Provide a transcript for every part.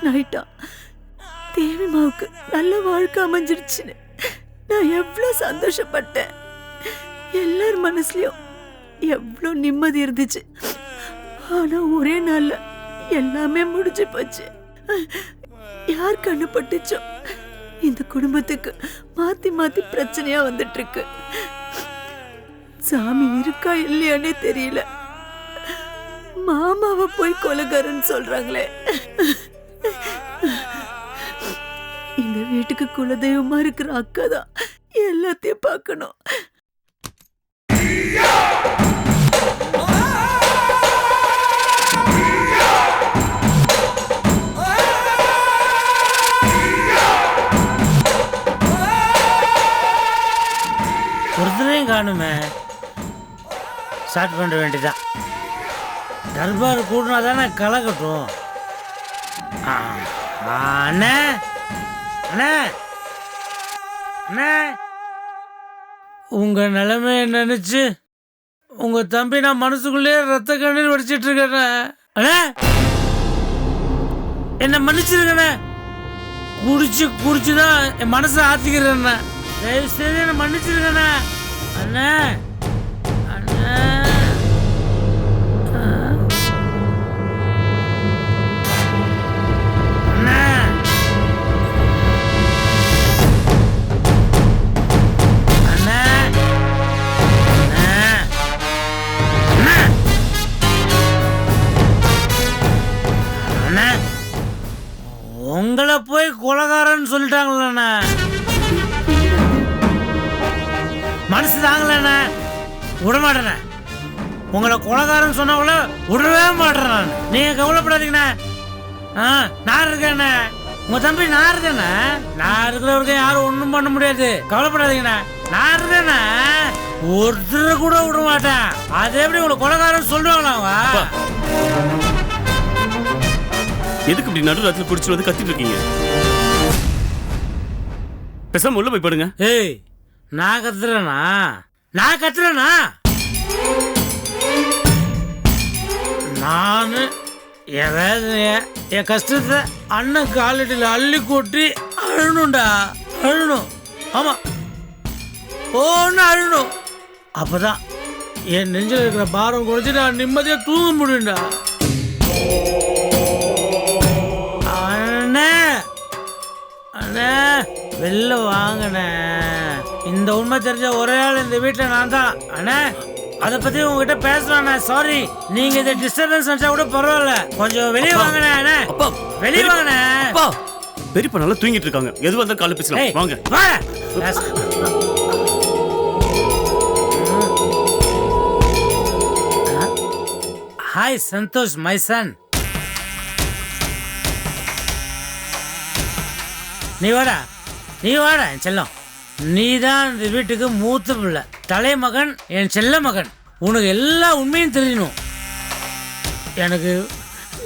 சந்தோஷ் திருந்தி மனுஷன் ஆயிட்டான். தேவிமாவுக்கு நல்ல வாழ்க்கை அமைஞ்சிருச்சுன்னு நான் எவ்வளோ சந்தோஷப்பட்டேன். எல்லார் மனசுலையும் எவ்வளோ நிம்மதி இருந்துச்சு. ஆனால் ஒரே நாளில் எல்லாமே முடிஞ்சு போச்சு. யார் கண்ணு பட்டுச்சோ இந்த குடும்பத்துக்கு மாற்றி மாற்றி பிரச்சனையாக வந்துட்டுருக்கு. சாமி இருக்கா இல்லையானே தெரியல. மாமாவை போய் கொலகாரன்னு சொல்கிறாங்களே இந்த வீட்டுக்கு குலதெய்வமா இருக்கிற அக்கா தான் எல்லாத்தையும் பார்க்கணும். ஒருத்தரையும் காணுமே. ஸ்டார்ட் பண்ண வேண்டியதான் தர்பார் கூட்டினா தானே களை கட்டும் அண்ணே. அண்ணே. அண்ணே. உங்கள் நிலைமைய நினச்சி உங்கள் தம்பி நான் மனசுக்குள்ளேயே ரத்த கண்ணீர் வடிச்சிட்டு இருக்கேண்ணே. அண்ணே. என்ன மன்னிச்சிருக்கண்ணே குடிச்சு குடிச்சு தான் என் மனசை ஆத்திக்கிறேண்ணே. தயவு செய்து என்ன மன்னிச்சிருக்கண்ணே அண்ணே. அண்ணே. கொலகாரன்னு சொல்லிட்டாங்களண்ண மனசு தாங்களண்ணே விட உங்களை கொலகாரன்னு சொன்னவங்கள விடவே மாட்டேன் நான். நீங்க கவலைப்படாதீங்கண்ணே. ஆ நான் இருக்கேண்ணே உங்க தம்பி நான் இருக்கேண்ணே நான் இருக்கிறவருக்கு யாரும் ஒன்றும் பண்ண முடியாது. கவலைப்படாதீங்கண்ணே. நான் இருக்கேண்ணே ஒருத்தர் கூட விட மாட்டேன் அது எப்படி உங்களை கொலகாரன்னு சொல்லுவாங்களா அவங்க? எதுக்கு இப்படி நடு ராத்திரி குடிச்சு வந்து கத்திட்டு இருக்கீங்க? பேசாம உள்ள போய் படுங்க. ஏய் நான் கத்துறேனா? நான் கத்துறேனா? நான் ஏதாவது என் கஷ்டத்தை அண்ணன் காலடியில் அள்ளி கொட்டி அழணும்டா. அழணும். ஆமா. ஓன்னு அழணும். அப்பதான் என் நெஞ்சில் இருக்கிற பாரம் குறைச்சி நான் நிம்மதியாக தூங்க முடியும்டா. அண்ணே. அண்ணே. வெளில வாங்கண்ணே. இந்த உண்மை தெரிஞ்ச ஒரே ஆள் இந்த வீட்டில் நான் தான் அண்ணே அதை பத்தி உங்ககிட்ட பேசலாண்ணே. சாரி நீங்க இதை டிஸ்டர்பன்ஸ் நினைச்சா கூட பரவாயில்ல. கொஞ்சம் வெளியே வாங்கண்ணே அண்ணே. அப்பா வெளியே அப்பா. பெரியப்பா நல்லா தூங்கிட்டு இருக்காங்க. எதுவாக இருந்தாலும் காலை பேசலாம் வாங்க. வா. ஹாய் சந்தோஷ் மை சன் நீ வாடா. நீ வாட என் செல்லம். நீ தான் இந்த வீட்டுக்கு மூத்த பிள்ளை. தலைமகன் என் செல்ல மகன் உனக்கு எல்லா உண்மையும் தெரியணும். எனக்கு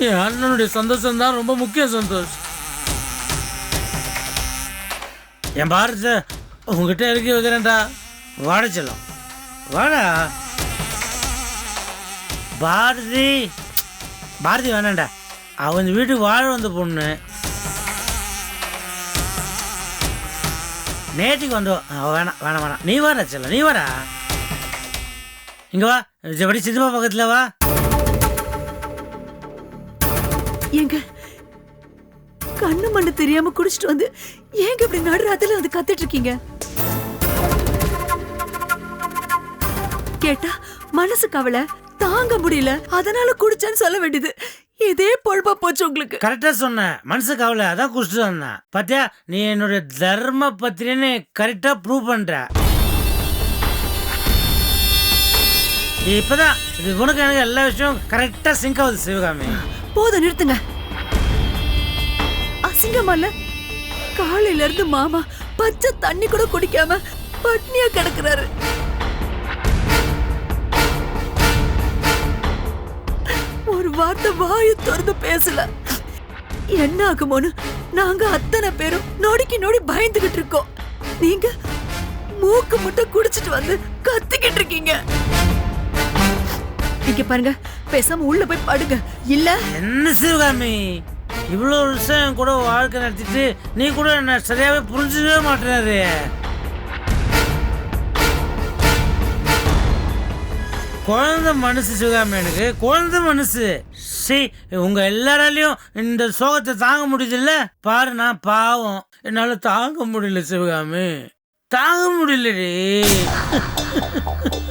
என் அண்ணனுடைய சந்தோஷம் தான் ரொம்ப முக்கியம் சந்தோஷம் என் பாரத்தை உங்ககிட்ட இறக்கி வைக்கிறேன்டா. வாட செல்லம். வாடா. பாரதி. பாரதி வேணாண்டா அவன் வீட்டுக்கு வாழ வந்த பொண்ணு. நேற்றுக்கு வந்து வேணாம் வேணாம் வேணாம் நீ வரா செல்லம் நீ வரா இங்க வா ஜபடி சித்தப்பா பக்கத்துல வா? ஏங்க கண்ணு மண்ணு தெரியாம குடிச்சிட்டு வந்து ஏங்க இப்படி நடுராத்திரில வந்து கத்துட்டு இருக்கீங்க கேட்டா மனசு கவலை தாங்க முடியல. அதனால குடிச்சேன்னு சொல்ல வேண்டியது. இதே பொழப்பா போச்சு உங்களுக்கு. கரெக்டா சொன்ன மனசு கவலை அதான் குடிச்சிட்டு வந்தேன். பாத்தியா நீ என்னுடைய தர்ம பத்திரின்னு கரெக்டா ப்ரூவ் பண்ற. இப்பதான் இது உனக்கு எனக்கு எல்லா விஷயம் கரெக்டா சிங்க் ஆகுது சிவகாமி. போதும் நிறுத்துங்க. அசிங்கமல்ல காலையில இருந்து மாமா பச்சை தண்ணி கூட குடிக்காம பட்னியா கிடக்குறாரு. ஒரு வார்த்தை வாயை திறந்து பேசல. என்ன ஆகுமோன்னு நாங்க அத்தனை பேரும் நொடிக்கு நொடி பயந்துகிட்டு இருக்கோம். நீங்க மூக்கு முட்டை குடிச்சிட்டு வந்து கத்திக்கிட்டு இருக்கீங்க. இங்க பாருங்க பேசாம உள்ள போய் படுங்க. இல்ல? என்ன சிவகாமி? இவ்வளோ வருஷம் என் கூட வாழ்க்கை நடத்திட்டு நீ கூட என்ன சரியாவே புரிஞ்சுக்கவே மாட்டேனாரு குழந்தை மனசு சிவகாமி எனக்கு குழந்தை மனசு. சி உங்க எல்லாராலையும் இந்த சோகத்தை தாங்க முடியுதுல்ல? பாரு நான் பாவம். என்னால தாங்க முடியல சிவகாமி தாங்க முடியலடி.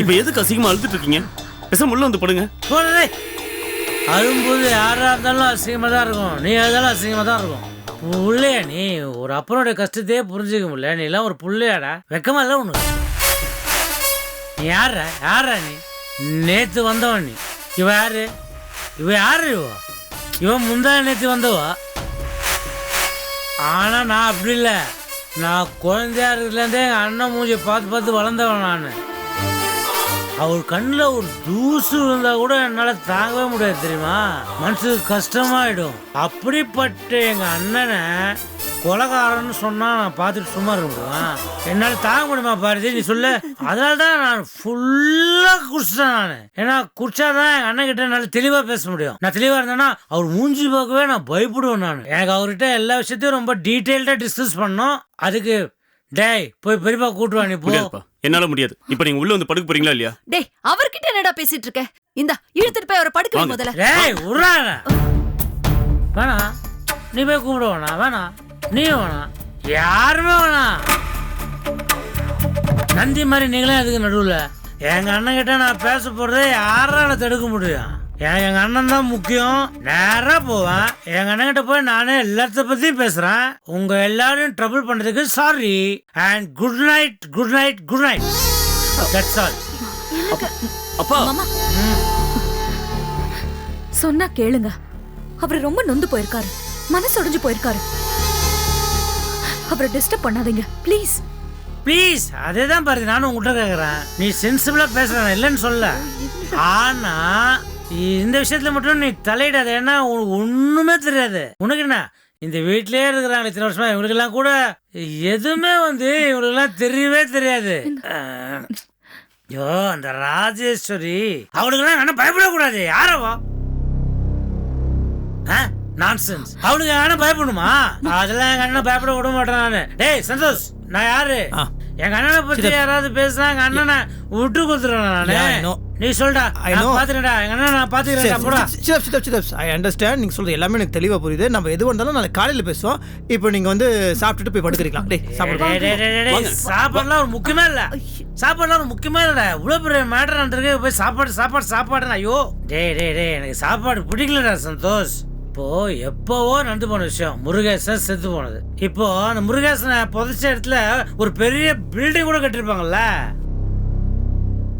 இப்ப எதுக்கு அசிங்கமா அழுதுட்டு இருக்கீங்க? பேசாம உள்ள வந்து படுங்க. போடுறே அழும்போது யாரா இருந்தாலும் அசிங்கமாக தான் இருக்கும். நீ அழுதாலும் அசிங்கமாக தான் இருக்கும். புள்ளையா நீ? ஒரு அப்பனோட கஷ்டத்தையே புரிஞ்சுக்க முடியல. நீ எல்லாம் ஒரு புள்ளையாடா. வெக்கமா இல்லை உனக்கு நீ யார யாரா நீ? நேத்து வந்தவன் நீ. இவ யாரு? இவ யாரு இவ? இவன் முந்தா நேத்து வந்தவா? ஆனா நான் அப்படி இல்லை. நான் குழந்தையா இருக்கிறதுலேருந்தே எங்கள் அண்ணன் மூஞ்சி பார்த்து பார்த்து வளர்ந்தவன் நான். அவர் கண்ணில் ஒரு தூசு இருந்தால் கூட என்னால் தாங்கவே முடியாது தெரியுமா? மனசுக்கு கஷ்டமாயிடும். அப்படிப்பட்ட எங்கள் அண்ணனை கொலகாரன்னு சொன்னால் நான் பார்த்துட்டு சும்மா இருக்க என்னால் தாங்க முடியுமா பாரதி நீ சொல்லு. அதனால தான் நான் ஃபுல்லாக குடிச்சிட்டேன் நான். ஏன்னா குடிச்சாதான் எங்கள் அண்ணன் கிட்ட என்னால் தெளிவாக பேச முடியும். நான் தெளிவாக இருந்தேன்னா அவர் மூஞ்சி பார்க்கவே நான் பயப்படுவேன் நான். எனக்கு அவர்கிட்ட எல்லா விஷயத்தையும் ரொம்ப டீட்டெயில்டாக டிஸ்கஸ் பண்ணோம். அதுக்கு டேய் போய் பெரியப்பா கூட்டுவா நீ போ. முடியாதுப்பா. என்னால முடியாது. இப்ப நீங்க உள்ள வந்து படுக்க போறீங்களா இல்லையா? டேய் அவர்கிட்ட என்னடா பேசிட்டு இருக்க? இந்தா இழுத்துட்டு போய் அவரை படுக்க வை வாங்க. முதல்ல. டேய் உர்றாங்க வேணாம் நீ போய் கூப்பிட வேணாம் வேணாம் நீயும் வேணாம் யாருமே வேணாம் நந்தி மாதிரி நீங்களே அதுக்கு நடுவில்? எங்க அண்ணன் கிட்ட நான் பேச போறதே யாரால தடுக்க முடியும்? என் எங்க அண்ணன் தான் முக்கியம். நேரா போவேன் எங்க அண்ணன் கிட்ட போய் நானே எல்லாத்த பத்தியும் பேசுறேன். உங்க எல்லாரையும் ட்ரபிள் பண்றதுக்கு sorry and good night good night good night that's all அப்பா. சொன்னா கேளுங்க. அவர் ரொம்ப நொந்து போயிருக்காரு. மனசு உடைஞ்சு போயிருக்காரு. அவரை டிஸ்டர்ப் பண்ணாதீங்க. ப்ளீஸ் ப்ளீஸ் அதே தான் பாருங்க நானும் உங்கள்கிட்ட கேட்குறேன் நீ சென்சிபிளா பேசுற நான் இல்லைன்னு சொல்ல. ஆனா இந்த விஷயத்துல மட்டும் நீ தலையிடாத. ஏன்னா உனக்கு ஒண்ணுமே தெரியாது. உனக்கு என்ன? இந்த வீட்லயே இருக்கிறாங்க இத்தனை வருஷமா. இவங்களுக்கெல்லாம் கூட எதுவுமே வந்து இவங்களுக்கெல்லாம் தெரியவே தெரியாது. ஐயோ அந்த ராஜேஸ்வரி. அவளுக்கெல்லாம் என்ன பயப்படக்கூடாது. யாரவோ நான்சென்ஸ் அவளுக்கு எங்க அண்ணன் பயப்படணுமா? அதெல்லாம் எங்க அண்ணன் பயப்பட விட மாட்டேன் நானு. டேய் சந்தோஷ் நான் யாரு? ஆ. எங்க அண்ணனை பத்தி யாராவது பேசினா எங்க அண்ணனை விட்டு கொடுத்துருவேன் நானு. நீ சொல்டா. நான் know. பாத்துக்கிறேன்டா. எங்க அண்ணன் நான் பாத்துக்கிறேன்டா. போடா. சிதப் சிதப் சிதப் ஐ அண்டர்ஸ்டாண்ட் நீங்கள் சொல்கிறது எல்லாமே எனக்கு தெளிவாக புரியுது. நம்ம எது வந்தாலும் நாளைக்கு காலையில் பேசுவோம். இப்போ நீங்கள் வந்து சாப்பிட்டுட்டு போய் படுக்கிறீங்களா டேய் டேய், சாப்பிடு டேய், டேய், டேய், டேய், சாப்பாடுலாம் ஒரு முக்கியமே இல்ல. சாப்பாடுலாம் ஒரு முக்கியமே இல்ல. இவ்வளவு பெரிய மேட்டர் இருக்கு போய் சாப்பாடு சாப்பாடு சாப்பாடு ஐயோ. டேய் டேய் டேய். எனக்கு சாப்பாடு பிடிக்கலடா சந்தோஷ். இப்போ எப்பவோ நடந்து போன விஷயம் முருகேசன் செத்து போனது. இப்போ அந்த முருகேசனை புதைச்ச இடத்துல ஒரு பெரிய பில்டிங் கூட கட்டிருப்பாங்கல்ல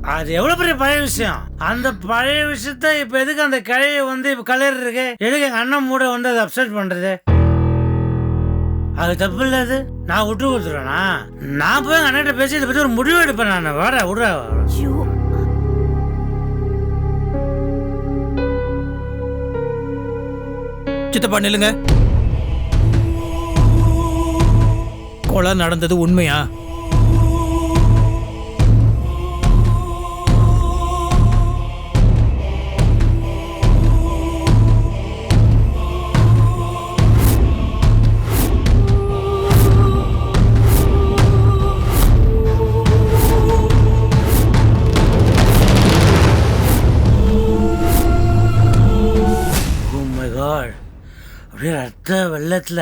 அது எவ்வளவு பெரிய பழைய விஷயம்? அந்த பழைய விஷயத்த இப்ப எதுக்கு அந்த கிளைய வந்து இப்ப கலர் இருக்கு எதுக்கு எங்க அண்ணன் மூட வந்து அதை அப்செட் பண்றது? அது தப்பு இல்ல அது. நான் விட்டு கொடுத்துருவேனா நான் போய் எங்க அண்ணன் பேசி இதை பத்தி ஒரு முடிவு எடுப்பேன் நான். வர விடுற. சித்தப்பா நில்லுங்க. கொலை நடந்தது உண்மையா? அப்படியே ரத்த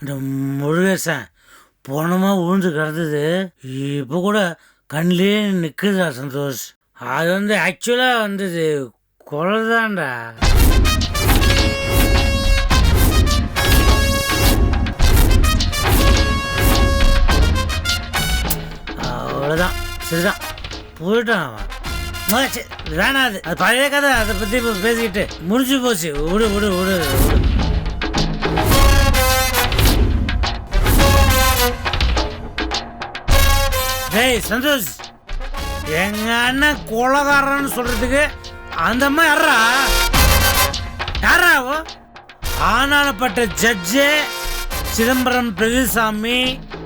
அந்த முருகேசன் போனமா உழுந்து கிடந்தது இப்போ கூட கண்ணிலே நிற்குதுடா சந்தோஷ். அது வந்து ஆக்சுவலாக வந்தது. கொலைதான்டா. அவ்வளோதான் சரிதான். போயிட்டான் அவன். ம, வேணாம் அது. அது பழைய கதை. அதை பற்றி இப்போ பேசிக்கிட்டு முடிஞ்சு போச்சு. விடு விடு விடு விடு. ஏய் சந்தோஷ். எங்க அண்ணன் கொலகாரன்னு சொல்றதுக்கு அந்த மாதிரி யாரா ஆனானப்பட்ட ஜட்ஜு ஆனாலப்பட்ட சிதம்பரம் பிரதிசாமி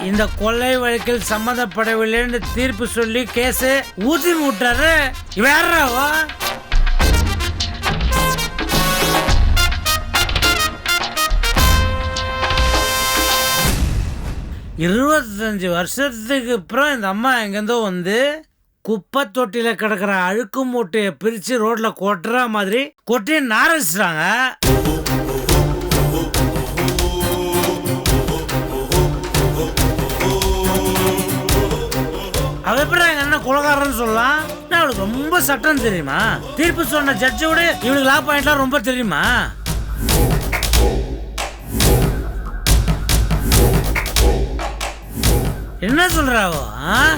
இந்த கொள்ளை வழக்கில் சம்மந்தப்படவில்லைன்னு தீர்ப்பு சொல்லி கேஸ் ஊசி விட்டாரு இவ யாரா இருபத்தஞ்சு வருஷத்துக்கு அப்புறம் இந்த அம்மா எங்கேருந்தோ வந்து குப்பை தொட்டியில் கிடக்கிற அழுக்கு மூட்டையை பிரித்து ரோட்டில் கொட்டுற மாதிரி கொட்டி நாரடிச்சிட்டாங்க. அவ எப்படி எங்க அண்ணன் குலகாரன்னு சொல்லலாம்? நான் அவளுக்கு ரொம்ப சட்டம் தெரியுமா? தீர்ப்பு சொன்ன ஜட்ஜோட விட இவளுக்கு லா பாயிண்ட்லாம் ரொம்ப தெரியுமா? என்ன சொல்றாவோ ஆ?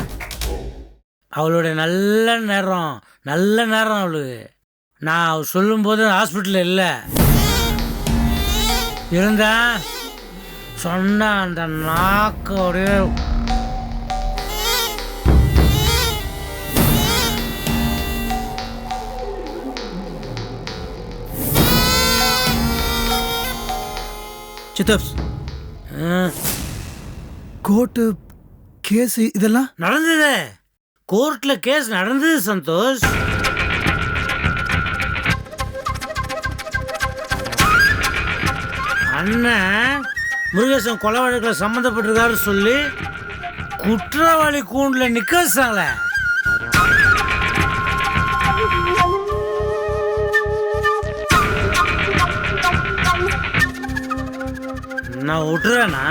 அவளுடைய நல்ல நேரம் நல்ல நேரம் அவளுக்கு. நான் அவ சொல்லும்போது ஹாஸ்பிட்டல் இல்லை. இருந்தேன் சொன்ன அந்த நாக்கு அப்படியே சித்தப்ஸ். ஆ, கோர்ட்டு கேஸ் இதெல்லாம்? நடந்தது. கோர்ட்ல கேஸ் நடந்தது சந்தோஷ். அண்ணன் முருகேசன் கொலை வழக்கில் சம்மந்தப்பட்டிருக்காரு சொல்லி குற்றவாளி கூண்டில் நிற்க வச்சாங்கள நான் விட்டுறேண்ணா.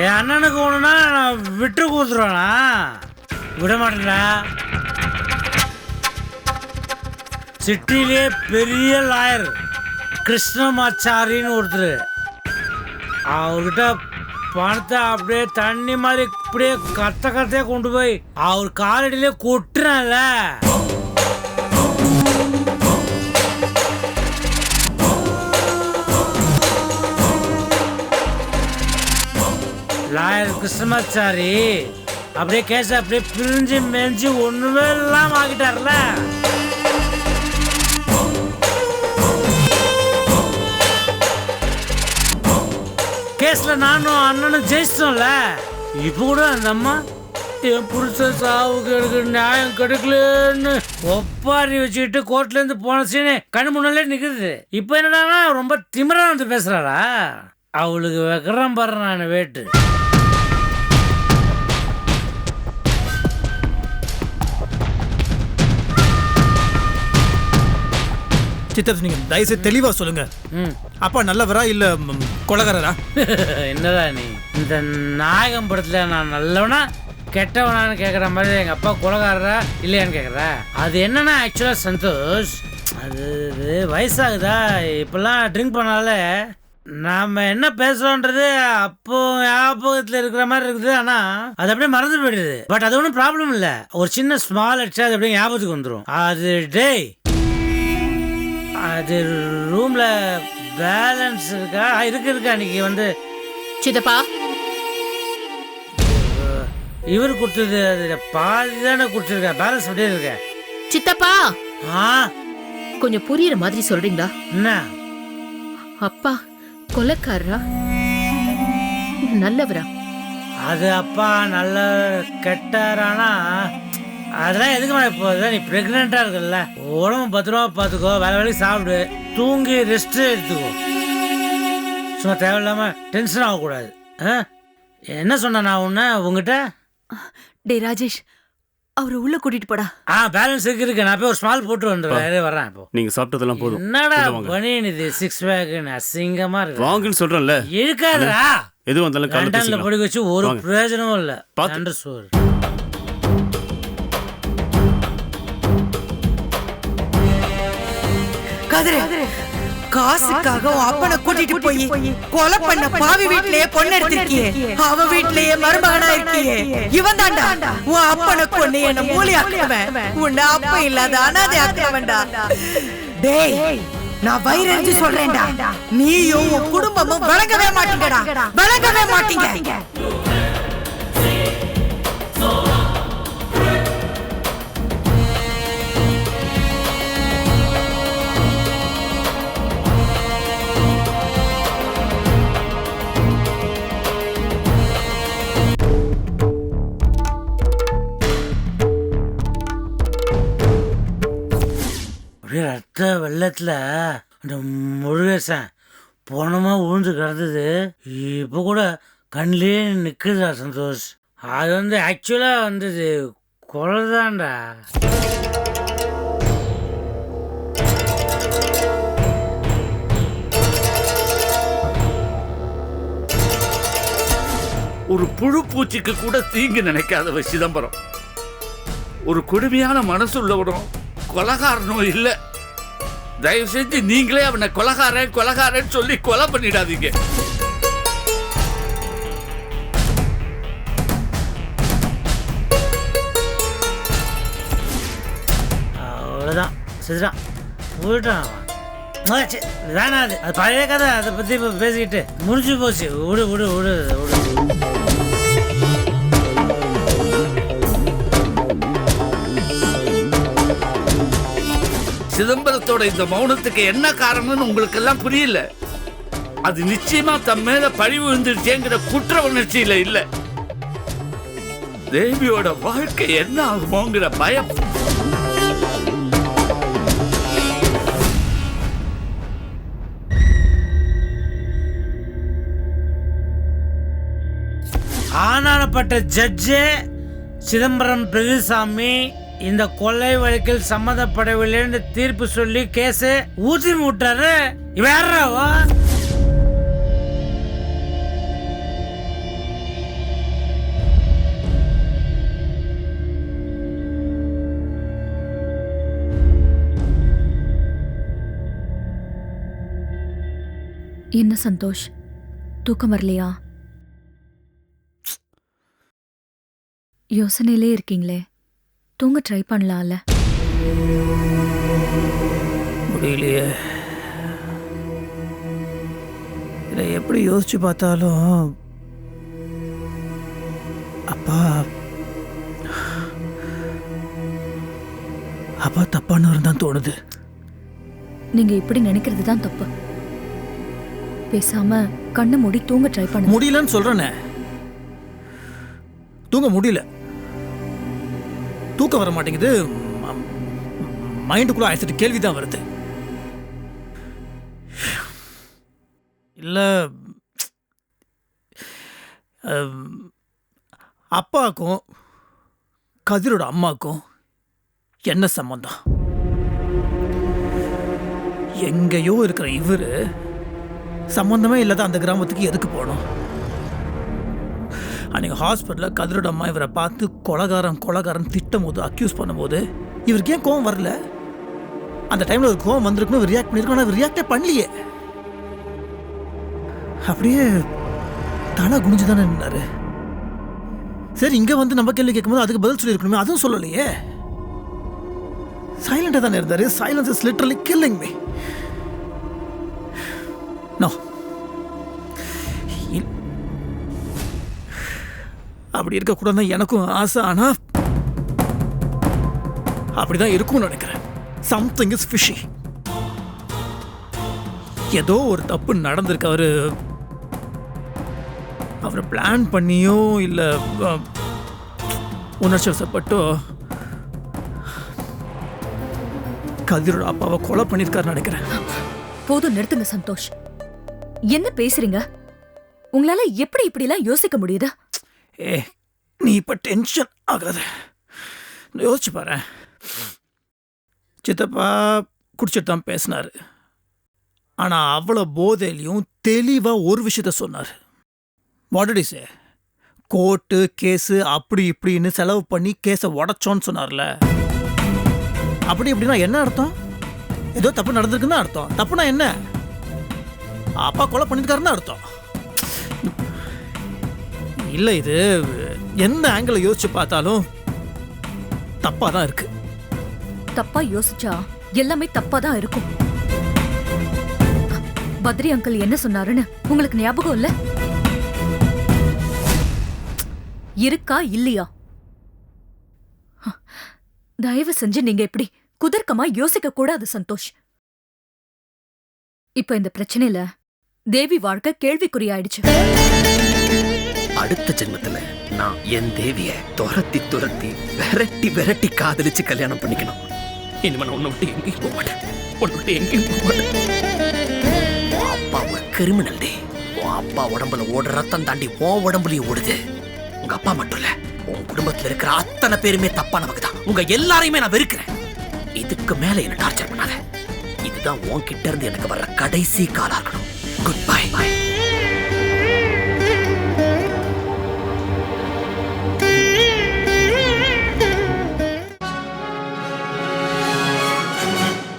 என் அண்ணனுக்கு ஒன்றுனா நான் விட்டு கொடுத்துருவேனா? விட மாட்டேன்டா சிட்டிலே பெரிய லாயர் கிருஷ்ணமாச்சாரின்னு ஒருத்தர். அவர்கிட்ட பணத்தை அப்படியே தண்ணி மாதிரி அப்படியே கத்த கத்தையே கொண்டு போய் அவர் காலடியிலே கொட்டுறேன்ல. லாயர் கிருஷ்ணமாச்சாரி. அப்படியே கேஸ் அப்படியே பிரிஞ்சு மேஞ்சு ஒண்ணுமே எல்லாம் ஆகிட்டார்ல. கேஸ்ல நானும் அண்ணனும் ஜெயிச்சிட்டோம்ல. இப்போ கூட அந்த அம்மா என் புருஷ சாவுக்கு எனக்கு நியாயம் கிடைக்கலன்னு ஒப்பாரி வச்சுக்கிட்டு கோர்ட்ல இருந்து போன சீனு கண் முன்னாலே நிக்குது. இப்போ என்னடா ரொம்ப திமிரா வந்து பேசுகிறாளா அவளுக்கு வைக்கிறேன் பாரு நான் வேட்டு. சித்தப்ஸ் நீங்க தயவுசெய்து தெளிவா சொல்லுங்க. அப்பா நல்லவரா இல்ல கொலைகாரரா? என்னடா நீ? இந்த நாயகம் படத்துல நான் நல்லவனா கெட்டவனான்னு கேட்குற மாதிரி எங்கள் அப்பா கொலகாரரா இல்லையான்னு கேட்குறா அது என்னன்னா ஆக்சுவலாக சந்தோஷ் அது இது வயசாகுதா? இப்போல்லாம் ட்ரிங்க் பண்ணால நாம என்ன பேசுறோன்றது அப்போ ஞாபகத்தில் இருக்கிற மாதிரி இருக்குது. ஆனால் அது அப்படியே மறந்து போயிடுது. பட் அது ஒன்றும் ப்ராப்ளம் இல்லை. ஒரு சின்ன ஸ்மால் அடிச்சா அது அப்படியே ஞாபகத்துக்கு வந்துடும் அது டேய் அது ரூம்ல பேலன்ஸ் இருக்கா? இருக்கு இருக்கு அன்னைக்கு வந்து. சித்தப்பா? இவர் கொடுத்தது பாதி தானே கொடுத்துருக்க பேலன்ஸ் அப்படியே இருக்க. சித்தப்பா? ஆ? கொஞ்சம் புரியுற மாதிரி சொல்றீங்களா? என்ன? அப்பா கொலைக்காரரா? நல்லவரா? அது அப்பா நல்ல கெட்டாரானா அதெல்லாம் எதுக்கு மேலே இப்போ நீ ப்ரெக்னெண்ட்டாக இருக்கல்ல. உடம்பு பத்திரமா பார்த்துக்கோ வேலை வேலைக்கு சாப்பிடு. தூங்கி ரெஸ்ட் எடுத்துக்கோ. சும்மா தேவையில்லாமல் டென்ஷன் ஆகக்கூடாது. ஆ? என்ன சொன்னேன் நான் உன்ன உங்ககிட்ட டே ராஜேஷ் அவரை உள்ள கூட்டிட்டு போடா. ஆ பேலன்ஸ் இருக்கு இருக்கு. நான் போய் ஒரு ஸ்மால் போட்டு வந்துடுறேன். வரேன் இப்போ. நீங்க சாப்பிட்டதெல்லாம் போதும். என்னடா. பனியன் இது சிக்ஸ் பேக்குன்னு அசிங்கமா இருக்கு. வாங்கன்னு சொல்றேன்ல. இழுக்காதடா எது வந்தாலும் காலைல லண்டன்ல பேசிக்கலாம். படுக்க வச்சு ஒரு. பிரயோஜனமும் இல்ல. பாத்து. சோறு. கதிரு. காசுக்காக உன் அப்பனை கூட்டிட்டு போய் கொலை பண்ண பாவி வீட்லயே பொண்ணு எடுத்திருக்கியே. அவ வீட்லயே மருமகனா இருக்கியே. இவன் தாண்டா. உன் அப்பனை கொண்டு என்ன மூலி ஆக்குவன் உன்னை அப்ப இல்லாத அனாதை ஆக்குவன்டா டேய் நான் வயிறறிஞ்சு சொல்றேன்டா. நீயும் உன் குடும்பமும் விளங்கவே மாட்டீங்கடா. விளங்கவே மாட்டீங்க. அப்படியே ரத்த வெள்ளத்தில் அந்த முருகேசன் போனமா உழுந்து கிடந்தது. இப்போ கூட கண்ணிலே நிற்குதா சந்தோஷ். அது வந்து ஆக்சுவலாக வந்தது. கொலைதான்டா. ஒரு புழு பூச்சிக்கு கூட தீங்கு நினைக்காதவ சிதம்பரம் ஒரு கொடுமையான மனசு உள்ளவரும் கொலகாரனும் இல்லை. தயவு செஞ்சு நீங்களே அவனை கொலகாரன் கொலகாரன் சொல்லி கொலை பண்ணிடாதீங்க. அவ்வளோதான் சரிதான் போயிட்டான் அவன். வேணாம் அது. அது பழைய கதை அதை பற்றி இப்போ பேசிக்கிட்டு முடிஞ்சு போச்சு. விடு விடு விடு விடு சிதம்பரத்தோட இந்த மௌனத்துக்கு என்ன காரணம்னு உங்களுக்கு எல்லாம் புரியல. அது நிச்சயமா தம் மேல பழி விழுந்துருச்சேங்கிற குற்ற உணர்ச்சியில இல்ல. தேவியோட வாழ்க்கை என்ன ஆகுமோங்கிற பயம். ஆனானப்பட்ட ஜட்ஜு சிதம்பரம் பெரியசாமி இந்த கொள்ளை வழக்கில் சம்மந்தப்படவில்லைன்னு தீர்ப்பு சொல்லி கேஸு ஊற்றி விட்டாரு. வேறவா என்ன சந்தோஷ்? தூக்கம் வரலையா? யோசனையிலே இருக்கீங்களே. தூங்க ட்ரை பண்ணலாம்ல. முடியலையே. இதை எப்படி யோசிச்சு பார்த்தாலும் அப்பா அப்பா தப்பானவர் தான் தோணுது. நீங்க இப்படி நினைக்கிறது தான் தப்பு. பேசாம கண்ணை மூடி தூங்க ட்ரை பண்ணுங்க. முடியலன்னு சொல்றேனே. தூங்க முடியல. தூக்கம் வர மாட்டேங்குது. மைண்டுக்குள்ள அழைச்சிட்டு கேள்வி தான் வருது. இல்லை அப்பாவுக்கும் கதிரோட அம்மாக்கும் என்ன சம்பந்தம்? எங்கேயோ இருக்கிற இவரு சம்பந்தமே இல்லாத அந்த கிராமத்துக்கு எதுக்கு போகணும்? அன்னைக்கு ஹாஸ்பிட்டலில் கதிரோட அம்மா இவரை பார்த்து கொலகாரம் கொலகாரன் திட்டும் போது அக்யூஸ் பண்ணும்போது இவருக்கு ஏன் கோவம் வரல? அந்த டைமில் ஒரு கோவம் வந்திருக்கணும் ரியாக்ட் பண்ணியிருக்கோம் ஆனால் ரியாக்டே பண்ணலையே. அப்படியே தலை குனிஞ்சு தானே நின்னாரு. சரி இங்கே வந்து நம்ம கேள்வி கேட்கும்போது அதுக்கு பதில் சொல்லியிருக்கணுமே அதுவும் சொல்லலையே. சைலண்டாக தானே இருந்தார். Silence is literally killing me no அப்படி இருக்கக்கூடாதுன்னு எனக்கும் ஆசை ஆனா அப்படிதான் இருக்கும்னு நினைக்கிறேன். சம்திங் இஸ் ஃபிஷி ஏதோ ஒரு தப்பு நடந்திருக்கு அவரு அவர் பிளான் பண்ணியோ இல்ல உணர்ச்சி வசப்பட்டோ கதிரோட அப்பாவை கொலை பண்ணியிருக்காரு நினைக்கிறேன். போதும் நிறுத்துங்க சந்தோஷ். என்ன பேசுறீங்க? உங்களால எப்படி இப்படி எல்லாம் யோசிக்க முடியுது? ஏ நீ இப்போ டென்ஷன் ஆகாத. யோசிச்சு பாரு சித்தப்பா குடிச்சிட்டு தான் பேசினாரு. ஆனால் அவ்வளோ போதையிலையும் தெளிவாக ஒரு விஷயத்த சொன்னார். வாடடிசே கோர்ட்டு கேஸு அப்படி இப்படின்னு செலவு பண்ணி கேஸை உடச்சோன்னு சொன்னார்ல. அப்படி இப்படின்னா என்ன அர்த்தம்? ஏதோ தப்பு நடந்திருக்குன்னு அர்த்தம். தப்புனா என்ன? அப்பா கொலை பண்ணியிருக்காருன்னு அர்த்தம். இல்ல இது எந்த ஆங்கிள் யோசிச்சு பார்த்தாலும் தப்பா தான் இருக்கு. தப்பா யோசிச்சா எல்லாமே தப்பா தான் இருக்கும். பத்ரி அங்கிள் என்ன சொன்னாருன்னு உங்களுக்கு ஞாபகம் இல்ல? இருக்கா இல்லையா? தயவு செஞ்சு நீங்க எப்படி குதர்க்கமா யோசிக்க கூடாது சந்தோஷ். இப்ப இந்த பிரச்சனையில தேவி வாழ்க்கை கேள்விக்குறியாயிடுச்சு. அடுத்த ஜென்மத்துல நான் என் தேவிய துரத்தி துரத்தி விரட்டி விரட்டி காதலிச்சு கல்யாணம் பண்ணிக்கணும். இனிமே நான் உன்னை விட்டு எங்கேயும் போக மாட்டேன். உன்னை விட்டு எங்கேயும் போக மாட்டேன். உன் அப்பா ஒரு கிரிமினல் டே. உன் அப்பா உடம்புல ஓடுற ரத்தம் தாண்டி உன் உடம்புலயும் ஓடுது. உங்க அப்பா மட்டும் இல்ல உன் குடும்பத்துல இருக்கிற அத்தனை பேருமே தப்பானவங்க தான். உங்க எல்லாரையுமே நான் வெறுக்கிறேன். இதுக்கு மேல என்ன டார்ச்சர் பண்ணாத. இதுதான் உன்கிட்ட இருந்து எனக்கு வர்ற கடைசி காலா இருக்கணும். Good bye